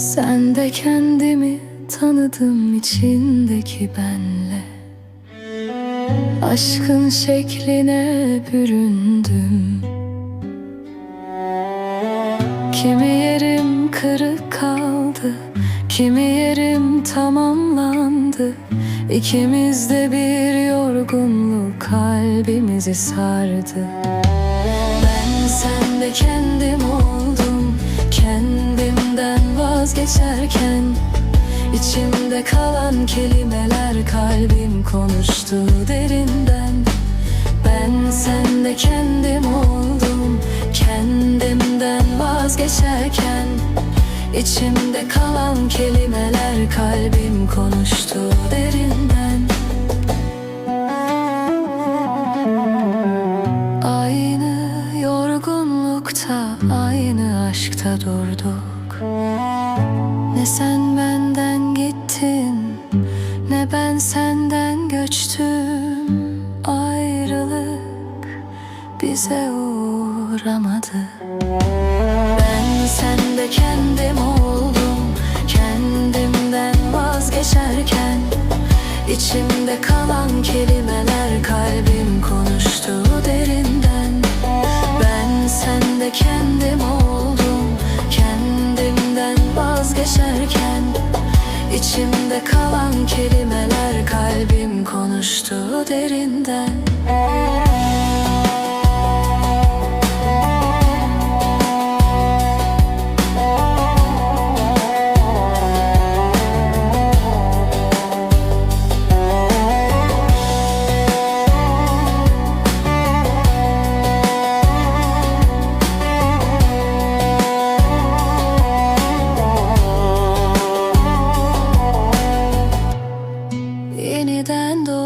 Sen de kendimi tanıdım içindeki benle. Aşkın şekline büründüm. Kimi yerim kırık kaldı Kimi yerim tamamlandı. İkimiz de bir yorgunluk kalbimizi sardı. Ben sende kendim vazgeçerken İçimde kalan kelimeler kalbim konuştu derinden. Ben sende kendim oldum Kendimden vazgeçerken İçimde kalan kelimeler kalbim konuştu derinden. Aynı yorgunlukta, aynı aşkta durduk Ne sen benden gittin, ne ben senden göçtüm. Ayrılık bize uğramadı. Ben sende kendim oldum, kendimden vazgeçerken. İçimde kalan kelimeler kalbim konuştu İçimde kalan kelimeler kalbim konuştu derinden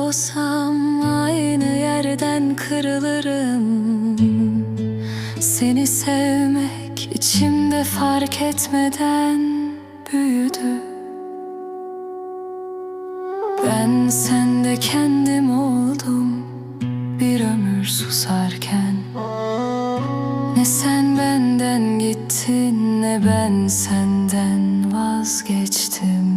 Doğsam aynı yerden kırılırım. Seni sevmek içimde fark etmeden büyüdü. Ben sende kendim oldum bir ömür susarken. Ne sen benden gittin ne ben senden vazgeçtim